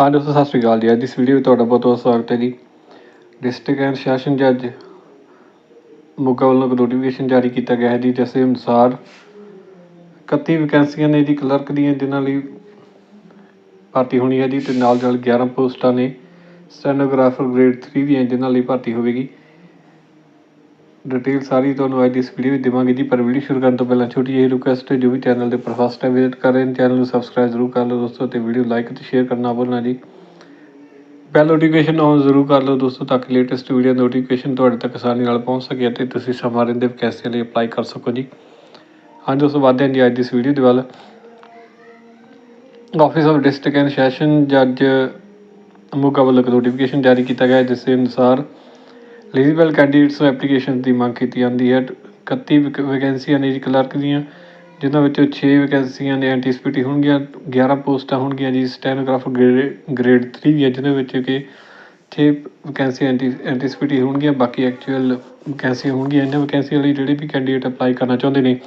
ਹਾਂ ਦੋਸਤੋ, ਸਤਿ ਸ਼੍ਰੀ ਅਕਾਲ ਜੀ। ਅੱਜ ਇਸ ਵੀਡੀਓ ਵਿੱਚ ਤੁਹਾਡਾ ਬਹੁਤ ਬਹੁਤ ਸਵਾਗਤ ਹੈ ਜੀ। ਡਿਸਟ੍ਰਿਕਟ ਐਂਡ ਸੈਸ਼ਨ ਜੱਜ ਮੋਗਾ ਵੱਲੋਂ ਇੱਕ ਨੋਟੀਫਿਕੇਸ਼ਨ ਜਾਰੀ ਕੀਤਾ ਗਿਆ ਹੈ ਜੀ, ਜਿਸ ਦੇ ਅਨੁਸਾਰ 31 ਵੈਕੈਂਸੀਆਂ ਨੇ ਜੀ ਕਲਰਕ ਦੀਆਂ, ਜਿਨ੍ਹਾਂ ਲਈ ਭਰਤੀ ਹੋਣੀ ਹੈ ਜੀ, ਤੇ ਨਾਲ ਨਾਲ 11 ਪੋਸਟਾਂ ਨੇ ਸਟੈਨੋਗ੍ਰਾਫਰ ਗ੍ਰੇਡ 3 ਦੀਆਂ, ਜਿਨ੍ਹਾਂ ਲਈ ਭਰਤੀ ਹੋਵੇਗੀ। ਡਿਟੇਲ ਸਾਰੀ ਤੁਹਾਨੂੰ ਅੱਜ ਦੀ ਇਸ ਵੀਡੀਓ ਵਿੱਚ ਦੇਵਾਂਗੇ ਜੀ, ਪਰ ਵੀਡੀਓ ਸ਼ੁਰੂ ਕਰਨ ਤੋਂ ਪਹਿਲਾਂ ਛੋਟੀ ਜਿਹੀ ਰਿਕੁਐਸਟ ਹੈ, ਜੋ ਵੀ ਚੈਨਲ ਦੇ ਪਰ ਫਸਟ ਟਾਈਮ ਵਿਜ਼ਿਟ ਕਰ ਰਹੇ ਨੇ ਚੈਨਲ ਨੂੰ ਸਬਸਕ੍ਰਾਈਬ ਜ਼ਰੂਰ ਕਰ ਲਓ ਦੋਸਤੋ ਤੇ ਵੀਡੀਓ ਲਾਈਕ ਤੇ ਸ਼ੇਅਰ ਕਰਨਾ ਭੁੱਲਣਾ ਜੀ। ਬੈਲ ਨੋਟੀਫਿਕੇਸ਼ਨ ਔਨ ਜ਼ਰੂਰ ਕਰ ਲਓ ਦੋਸਤੋ, ਤਾਂ ਕਿ ਲੇਟੈਸਟ ਵੀਡੀਓ ਨੋਟੀਫਿਕੇਸ਼ਨ ਤੁਹਾਡੇ ਤੱਕ ਆਸਾਨੀ ਨਾਲ ਪਹੁੰਚ ਸਕੇ ਅਤੇ ਤੁਸੀਂ ਸਮਾਂ ਰਹਿੰਦੇ ਵੈਕੈਂਸੀਆਂ ਲਈ ਅਪਲਾਈ ਕਰ ਸਕੋ ਜੀ। ਹਾਂ ਦੋਸਤੋ, ਵਧਦੇ ਹਾਂ ਜੀ ਅੱਜ ਦੀ ਇਸ ਵੀਡੀਓ ਦੇ ਵੱਲ। Office of district and session ਜੱਜ ਮੋਗਾ ਵੱਲੋਂ ਇੱਕ ਨੋਟੀਫਿਕੇਸ਼ਨ ਜਾਰੀ ਕੀਤਾ ਗਿਆ ਜਿਸ ਦੇ ਅਨੁਸਾਰ ਐਲੀਜੀਬਲ ਕੈਂਡੀਡੇਟਸ ਨੂੰ ਐਪਲੀਕੇਸ਼ਨ ਦੀ ਮੰਗ ਕੀਤੀ ਜਾਂਦੀ ਹੈ। 31 ਵੈਕ- ਵੈਕੈਂਸੀਆਂ ਨੇ ਜੀ ਕਲਰਕ ਦੀਆਂ, ਜਿਨ੍ਹਾਂ ਵਿੱਚੋਂ 6 ਵੈਕੈਂਸੀਆਂ ਨੇ ਐਂਟੀਸਪੀਟੀ ਹੋਣਗੀਆਂ 11 ਪੋਸਟਾਂ ਹੋਣਗੀਆਂ ਜੀ ਸਟੈਨੋਗ੍ਰਾਫਰ ਗ੍ਰੇਡ 3 ਦੀਆਂ ਜਿਹਨਾਂ ਵਿੱਚ ਕਿ 6 ਵੈਕੈਂਸੀਆਂ ਐਂਟੀ ਐਂਟੀਸਪੀਟੀ ਹੋਣਗੀਆਂ, ਬਾਕੀ ਐਕਚੁਅਲ ਵੈਕੈਂਸੀਆਂ ਹੋਣਗੀਆਂ। ਇਹਨਾਂ ਵੈਕੈਂਸੀਆਂ ਲਈ ਜਿਹੜੇ ਵੀ ਕੈਂਡੀਡੇਟ ਅਪਲਾਈ ਕਰਨਾ ਚਾਹੁੰਦੇ ਨੇ,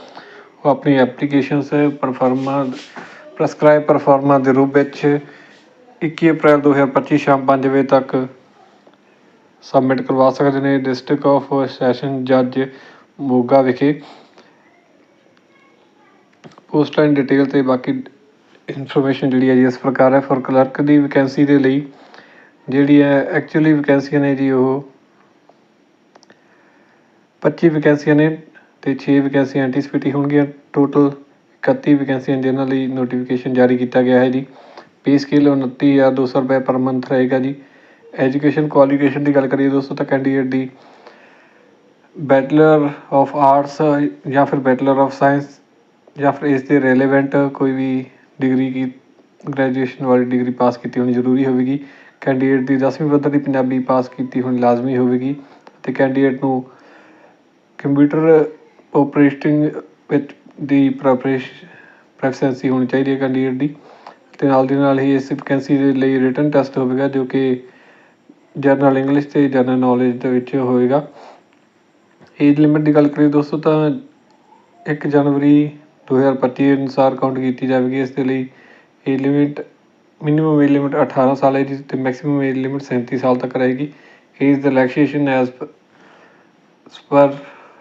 ਉਹ ਆਪਣੀ ਐਪਲੀਕੇਸ਼ਨਸ ਪਰਫਾਰਮਾ ਪ੍ਰਸਕ੍ਰਾਈਬ ਪਰਫਾਰਮਾ ਦੇ ਰੂਪ ਵਿੱਚ 21 ਅਪ੍ਰੈਲ 2025 ਸ਼ਾਮ 5 ਵਜੇ ਤੱਕ ਸਬਮਿਟ ਕਰਵਾ ਸਕਦੇ ਨੇ ਡਿਸਟ੍ਰਿਕਟ ਆਫ ਸੈਸ਼ਨ ਜੱਜ ਮੋਗਾ ਵਿਖੇ। ਪੋਸਟਾਂ ਇਨ ਡਿਟੇਲ ਤੇ ਬਾਕੀ ਇਨਫੋਰਮੇਸ਼ਨ ਜਿਹੜੀ ਹੈ ਜੀ ਇਸ ਪ੍ਰਕਾਰ ਹੈ। ਫॉर ਕਲਰਕ ਦੀ ਵੈਕੈਂਸੀ ਦੇ ਲਈ ਜਿਹੜੀ ਹੈ ਐਕਚੁਅਲੀ ਵੈਕੈਂਸੀਆਂ ਨੇ ਜੀ ਉਹ 25 ਵੈਕੈਂਸੀਆਂ ਨੇ ਤੇ 6 ਵੈਕੈਂਸੀਆਂ ਐਂਟੀਸਪੀਟੀ ਹੋਣਗੀਆਂ। ਟੋਟਲ 31 ਵੈਕੈਂਸੀਆਂ ਜਿਨ੍ਹਾਂ ਲਈ ਨੋਟੀਫਿਕੇਸ਼ਨ ਜਾਰੀ ਕੀਤਾ ਗਿਆ ਹੈ ਜੀ। ਪੇ ਸਕੇਲ 29200 ਰੁਪਏ ਪਰ ਮੰਥ ਰਹੇਗਾ ਜੀ। ਐਜੂਕੇਸ਼ਨ ਕੁਆਲੀਫਿਕੇਸ਼ਨ ਦੀ ਗੱਲ ਕਰੀਏ ਦੋਸਤੋ ਤਾਂ ਕੈਂਡੀਡੇਟ ਦੀ ਬੈਚਲਰ ਆਫ ਆਰਟਸ ਜਾਂ ਫਿਰ ਬੈਚਲਰ ਆਫ ਸਾਇੰਸ ਜਾਂ ਫਿਰ ਇਸ ਦੇ ਰੈਲੇਵੈਂਟ ਕੋਈ ਵੀ ਡਿਗਰੀ ਕੀ ਗ੍ਰੈਜੂਏਸ਼ਨ ਵਾਲੀ ਡਿਗਰੀ ਪਾਸ ਕੀਤੀ ਹੋਣੀ ਜ਼ਰੂਰੀ ਹੋਵੇਗੀ। ਕੈਂਡੀਡੇਟ ਦੀ 10ਵੀਂ ਪੱਧਰ ਦੀ ਪੰਜਾਬੀ ਪਾਸ ਕੀਤੀ ਹੋਣੀ ਲਾਜ਼ਮੀ ਹੋਵੇਗੀ ਅਤੇ ਕੈਂਡੀਡੇਟ ਨੂੰ ਕੰਪਿਊਟਰ ਆਪਰੇਟਿੰਗ ਵਿੱਚ ਦੀ ਪ੍ਰੋਫੈਸ਼ ਪ੍ਰੈਫਰੈਂਸੀ ਹੋਣੀ ਚਾਹੀਦੀ ਹੈ ਕੈਂਡੀਡੇਟ ਦੀ ਅਤੇ ਨਾਲ ਦੀ ਨਾਲ ਹੀ ਇਸ ਵੈਕੈਂਸੀ ਦੇ ਲਈ ਰਿਟਨ ਟੈਸਟ ਹੋਵੇਗਾ ਜੋ ਕਿ ਜਨਰਲ ਇੰਗਲਿਸ਼ ਅਤੇ ਜਨਰਲ ਨੌਲੇਜ ਦੇ ਵਿੱਚ ਹੋਵੇਗਾ ਏਜ ਲਿਮਿਟ ਦੀ ਗੱਲ ਕਰੀਏ ਦੋਸਤੋ ਤਾਂ ਇੱਕ ਜਨਵਰੀ 2025 ਅਨੁਸਾਰ ਕਾਊਂਟ ਕੀਤੀ ਜਾਵੇਗੀ। ਇਸ ਦੇ ਲਈ age limit minimum age limit 18 ਸਾਲ ਹੈ ਜੀ ਤੇ ਮੈਕਸਿਮਮ ਏਜ ਲਿਮਿਟ 37 ਸਾਲ ਤੱਕ ਰਹੇਗੀ। ਏਜ ਦਾ ਰਿਲੈਕਸੇਸ਼ਨ ਐਜ਼ ਪਰ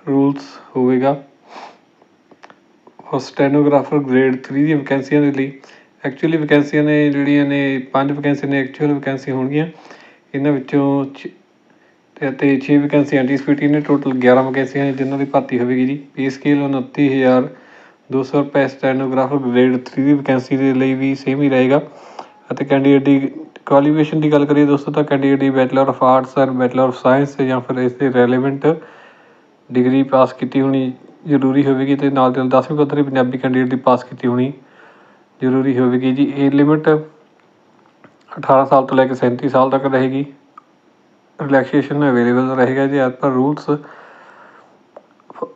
ਰੂਲਸ ਹੋਵੇਗਾ। ਔਰ ਸਟੈਨੋਗ੍ਰਾਫਰ ਗ੍ਰੇਡ 3 ਦੀ ਵੈਕੈਂਸੀਆਂ ਦੇ ਲਈ ਐਕਚੁਅਲੀ ਵੈਕੈਂਸੀਆਂ ਨੇ ਜਿਹੜੀਆਂ ਨੇ, ਪੰਜ ਵੈਕੈਂਸੀ ਨੇ ਐਕਚੁਅਲ ਵੈਕੈਂਸੀ ਹੋਣਗੀਆਂ। ਇਹਨਾਂ ਵਿੱਚੋਂ ਛ- ਅਤੇ ਛੇ ਵੈਕੈਂਸੀ ਐਂਟੀਸਪੀਟੀ ਨੇ ਟੋਟਲ 11 ਵੈਕੈਂਸੀਆਂ ਨੇ ਜਿਨ੍ਹਾਂ ਦੀ ਭਰਤੀ ਹੋਵੇਗੀ ਜੀ। ਪੇ ਸਕੇਲ 29200 ਰੁਪਏ ਸਟੈਨੋਗ੍ਰਾਫਰ ਗ੍ਰੇਡ 3 ਦੀ ਵੈਕੈਂਸੀ ਦੇ ਲਈ ਵੀ ਸੇਮ ਹੀ ਰਹੇਗਾ। ਅਤੇ ਕੈਂਡੀਡੇਟ ਦੀ ਕੁਆਲੀਫਿਕੇਸ਼ਨ ਦੀ ਗੱਲ ਕਰੀਏ ਦੋਸਤੋ, ਤਾਂ candidate the bachelor of arts and bachelor of science ਜਾਂ ਫਿਰ ਇਸ ਦੇ ਰੈਲੇਵੈਂਟ ਡਿਗਰੀ ਪਾਸ ਕੀਤੀ ਹੋਣੀ ਜ਼ਰੂਰੀ ਹੋਵੇਗੀ। ਤੇ ਨਾਲ ਦੇ ਨਾਲ 10ਵੀਂ ਪੱਧਰ ਦੀ ਪੰਜਾਬੀ ਕੈਂਡੀਡੇਟ ਦੀ ਪਾਸ ਕੀਤੀ ਹੋਣੀ ਜ਼ਰੂਰੀ ਹੋਵੇਗੀ ਜੀ। ਇਹ ਲਿਮਿਟ 18 ਸਾਲ ਤੋਂ ਲੈ ਕੇ 37 ਸਾਲ ਤੱਕ ਰਹੇਗੀ। ਰਿਲੈਕਸੇਸ਼ਨ ਅਵੇਲੇਬਲ ਰਹੇਗਾ ਜੀ as per rules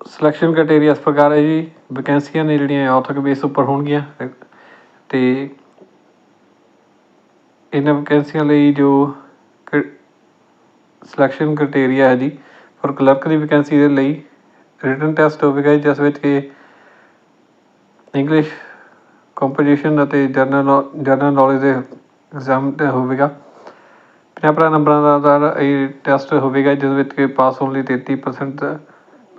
selection criteria ਇਸ ਪ੍ਰਕਾਰ ਹੈ ਜੀ ਵੈਕੈਂਸੀਆਂ ਨੇ ਜਿਹੜੀਆਂ ਔਥਕ ਬੇਸ ਉੱਪਰ ਹੋਣਗੀਆਂ। ਤੇ ਇਹਨਾਂ ਵੈਕੈਂਸੀਆਂ ਲਈ ਜੋ ਸਿਲੈਕਸ਼ਨ ਕ੍ਰਾਈਟੇਰੀਆ ਹੈ ਜੀ ਫॉर ਕਲਰਕ ਦੀ ਵੈਕੈਂਸੀ ਦੇ ਲਈ ਰਿਟਨ ਟੈਸਟ ਹੋਵੇਗਾ ਜੀ, ਜਿਸ ਵਿੱਚ ਕਿ ਇੰਗਲਿਸ਼ ਕੰਪੋਜੀਸ਼ਨ ਅਤੇ ਜਨਰਲ ਜਨਰਲ ਨੌਲੇਜ ਦੇ ਇਗਜ਼ਾਮ ਹੋਵੇਗਾ। ਪੰਜਾਹ ਨੰਬਰਾਂ ਦਾ ਦਾ ਇਹ ਟੈਸਟ ਹੋਵੇਗਾ ਜਿਹਦੇ ਵਿੱਚ ਕਿ ਪਾਸ ਹੋਣ ਲਈ 33%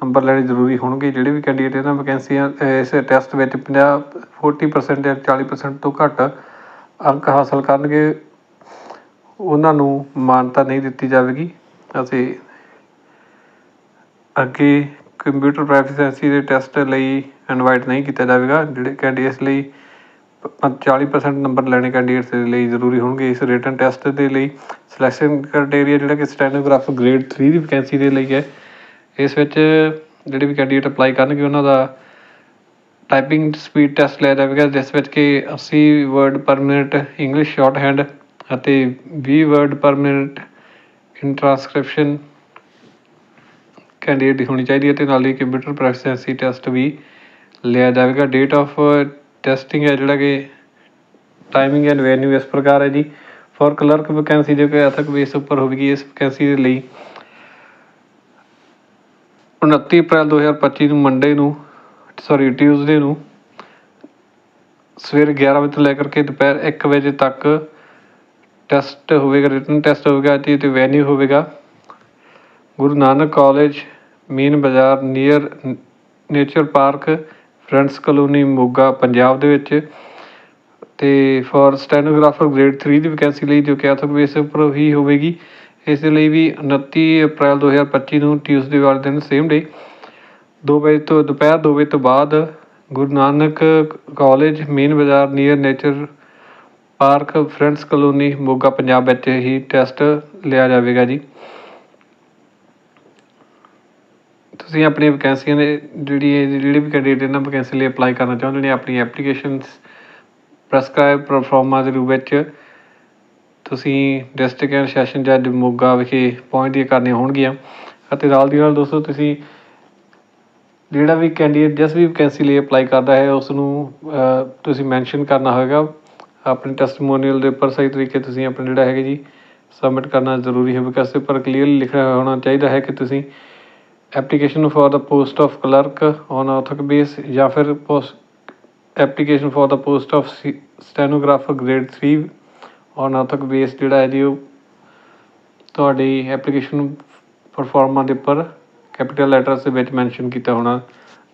ਨੰਬਰ ਲੈਣੇ ਜ਼ਰੂਰੀ ਹੋਣਗੇ। ਜਿਹੜੇ ਵੀ ਕੈਂਡੀਡੇਟ ਇਹਨਾਂ ਵੈਕੈਂਸੀਆਂ ਇਸ ਟੈਸਟ ਵਿੱਚ 50 40% ਜਾਂ 40% ਤੋਂ ਘੱਟ ਅੰਕ ਹਾਸਲ ਕਰਨਗੇ। ਉਹਨਾਂ ਨੂੰ ਮਾਨਤਾ ਨਹੀਂ ਦਿੱਤੀ ਜਾਵੇਗੀ। ਅਤੇ ਅੱਗੇ ਕੰਪਿਊਟਰ ਪ੍ਰੈਫੀਸੈਂਸੀ ਦੇ ਟੈਸਟ ਲਈ ਇਨਵਾਈਟ ਨਹੀਂ ਕੀਤਾ ਜਾਵੇਗਾ। ਜਿਹੜੇ ਕੈਂਡੀਡੇਟਸ ਲਈ 40% ਨੰਬਰ ਲੈਣੇ ਕੈਂਡੀਡੇਟਸ ਦੇ ਲਈ ਜ਼ਰੂਰੀ ਹੋਣਗੇ ਇਸ ਰਿਟਨ ਟੈਸਟ ਦੇ ਲਈ। ਸਿਲੈਕਸ਼ਨ ਕ੍ਰਾਈਟੇਰੀਆ ਜਿਹੜਾ ਕਿ ਸਟੈਨੋਗ੍ਰਾਫਰ ਗ੍ਰੇਡ 3 ਦੀ ਵੈਕੈਂਸੀ ਦੇ ਲਈ ਹੈ। ਇਸ ਵਿੱਚ ਜਿਹੜੇ ਵੀ ਕੈਂਡੀਡੇਟ ਅਪਲਾਈ ਕਰਨਗੇ, ਉਹਨਾਂ ਦਾ ਟਾਈਪਿੰਗ ਸਪੀਡ ਟੈਸਟ ਲਿਆ ਜਾਵੇਗਾ, ਜਿਸ ਵਿੱਚ ਕਿ 80 word per minute English short hand ਅਤੇ 20 word per minute in transcription candidate ਦੀ ਹੋਣੀ ਚਾਹੀਦੀ ਹੈ ਤੇ ਨਾਲ ਹੀ ਕੰਪਿਊਟਰ ਪ੍ਰੋਫੀਸ਼ੀਐਂਸੀ ਟੈਸਟ ਵੀ ਲਿਆ ਜਾਵੇਗਾ। ਡੇਟ ਆਫ ਟੈਸਟਿੰਗ ਹੈ ਜਿਹੜਾ ਕਿ ਟਾਈਮਿੰਗ ਐਂਡ ਵੈਨਿਊ ਇਸ ਪ੍ਰਕਾਰ ਹੈ ਜੀ। ਫॉर ਕਲਰਕ ਵੈਕੈਂਸੀ ਜੋ ਕਿ ਅਥਕ ਬੇਸ ਉੱਪਰ ਹੋਵੇਗੀ, ਇਸ ਵੈਕੈਂਸੀ ਦੇ ਲਈ 29 ਅਪ੍ਰੈਲ 2025 ਨੂੰ ਮੰਡੇ ਨੂੰ ਸੌਰੀ ਟਿਊਜ਼ਡੇ ਨੂੰ ਸਵੇਰੇ 11 ਵਜੇ ਤੋਂ ਲੈ ਕਰਕੇ ਦੁਪਹਿਰ 1 ਵਜੇ ਤੱਕ ਟੈਸਟ ਹੋਵੇਗਾ ਰਿਟਨ ਟੈਸਟ ਹੋਵੇਗਾ ਅਤੇ ਤੇ ਵੈਨਿਊ ਹੋਵੇਗਾ। ਗੁਰੂ ਨਾਨਕ ਕਾਲਜ ਮੇਨ ਬਾਜ਼ਾਰ near nature park friends colony Moga, Punjab ਦੇ ਵਿੱਚ। ਅਤੇ ਫੋਰ ਸਟੈਨੋਗ੍ਰਾਫਰ ਗ੍ਰੇਡ 3 ਦੀ ਵੈਕੈਂਸੀ ਲਈ ਜੋ ਕੈਥੋਲਿਕ ਬੇਸ ਉੱਪਰ ਹੀ ਹੋਵੇਗੀ। ਇਸ ਲਈ ਵੀ 29 ਅਪ੍ਰੈਲ 2025 ਨੂੰ ਟਿਊਸਡੇ ਵਾਲੇ ਦਿਨ ਸੇਮ ਡੇ ਦੋ ਵਜੇ ਤੋਂ ਦੁਪਹਿਰ ਦੋ ਵਜੇ ਤੋਂ ਬਾਅਦ Guru Nanak college main Bazaar near nature park friends colony Moga, Punjab ਵਿੱਚ ਹੀ ਟੈਸਟ ਲਿਆ ਜਾਵੇਗਾ ਜੀ। ਤੁਸੀਂ ਆਪਣੀਆਂ ਵੈਕੈਂਸੀਆਂ ਦੇ ਜਿਹੜੀ ਜਿਹੜੇ ਵੀ ਕੈਂਡੀਡੇਟ ਇਹਨਾਂ ਵੈਕੈਂਸੀ ਲਈ ਅਪਲਾਈ ਕਰਨਾ ਚਾਹੁੰਦੇ ਨੇ, ਆਪਣੀ ਐਪਲੀਕੇਸ਼ਨਸ ਪ੍ਰਸਕ੍ਰਾਈਬ ਪਰਫਾਰਮਾ ਦੇ ਰੂਪ ਵਿੱਚ ਤੁਸੀਂ ਡਿਸਟ੍ਰਿਕਟ ਐਂਡ ਸੈਸ਼ਨ ਜੱਜ ਮੋਗਾ ਵਿਖੇ ਪਹੁੰਚਦੀਆਂ ਕਰਨੀਆਂ ਹੋਣਗੀਆਂ। ਅਤੇ ਨਾਲ ਦੀ ਨਾਲ ਦੋਸਤੋ ਤੁਸੀਂ ਜਿਹੜਾ ਵੀ ਕੈਂਡੀਡੇਟ ਜਿਸ ਵੀ ਵੈਕੈਂਸੀ ਲਈ ਅਪਲਾਈ ਕਰਦਾ ਹੈ ਉਸ ਨੂੰ ਤੁਸੀਂ ਮੈਂਸ਼ਨ ਕਰਨਾ ਹੋਵੇਗਾ ਆਪਣੇ ਟੈਸਟਮੋਨੀਅਲ ਦੇ ਉੱਪਰ ਸਹੀ ਤਰੀਕੇ ਤੁਸੀਂ ਆਪਣਾ ਜਿਹੜਾ ਹੈਗਾ ਜੀ ਸਬਮਿਟ ਕਰਨਾ ਜ਼ਰੂਰੀ ਹੈ ਬਿਕਾਜ਼ ਦੇ ਉੱਪਰ ਕਲੀਅਰਲੀ ਲਿਖਿਆ ਹੋਣਾ ਚਾਹੀਦਾ ਹੈ ਕਿ ਤੁਸੀਂ application for the post of clerk on ad hoc base ਜਾਂ ਫਿਰ post application for the post of C stenographer grade 3 on ad hoc base ਜਿਹੜਾ ਹੈ ਜੀ ਉਹ ਤੁਹਾਡੀ ਐਪਲੀਕੇਸ਼ਨ ਪਰਫਾਰਮਾ ਦੇ ਉੱਪਰ ਕੈਪੀਟਲ ਲੈਟਰਸ ਦੇ ਵਿੱਚ ਮੈਂਸ਼ਨ ਕੀਤਾ ਹੋਣਾ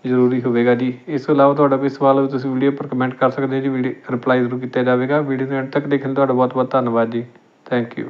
ਜ਼ਰੂਰੀ ਹੋਵੇਗਾ ਜੀ। ਇਸ ਤੋਂ ਇਲਾਵਾ ਤੁਹਾਡਾ ਕੋਈ ਸਵਾਲ ਹੋਵੇ ਤੁਸੀਂ ਵੀਡੀਓ ਉੱਪਰ ਕਮੈਂਟ ਕਰ ਸਕਦੇ ਹੋ ਜੀ। ਵੀਡੀਓ ਰਿਪਲਾਈ ਜ਼ਰੂਰ ਕੀਤਾ ਜਾਵੇਗਾ। ਵੀਡੀਓ ਨੂੰ ਐਂਡ ਤੱਕ ਦੇਖਣ ਦਾ ਤੁਹਾਡਾ ਬਹੁਤ ਬਹੁਤ ਧੰਨਵਾਦ ਜੀ। Thank you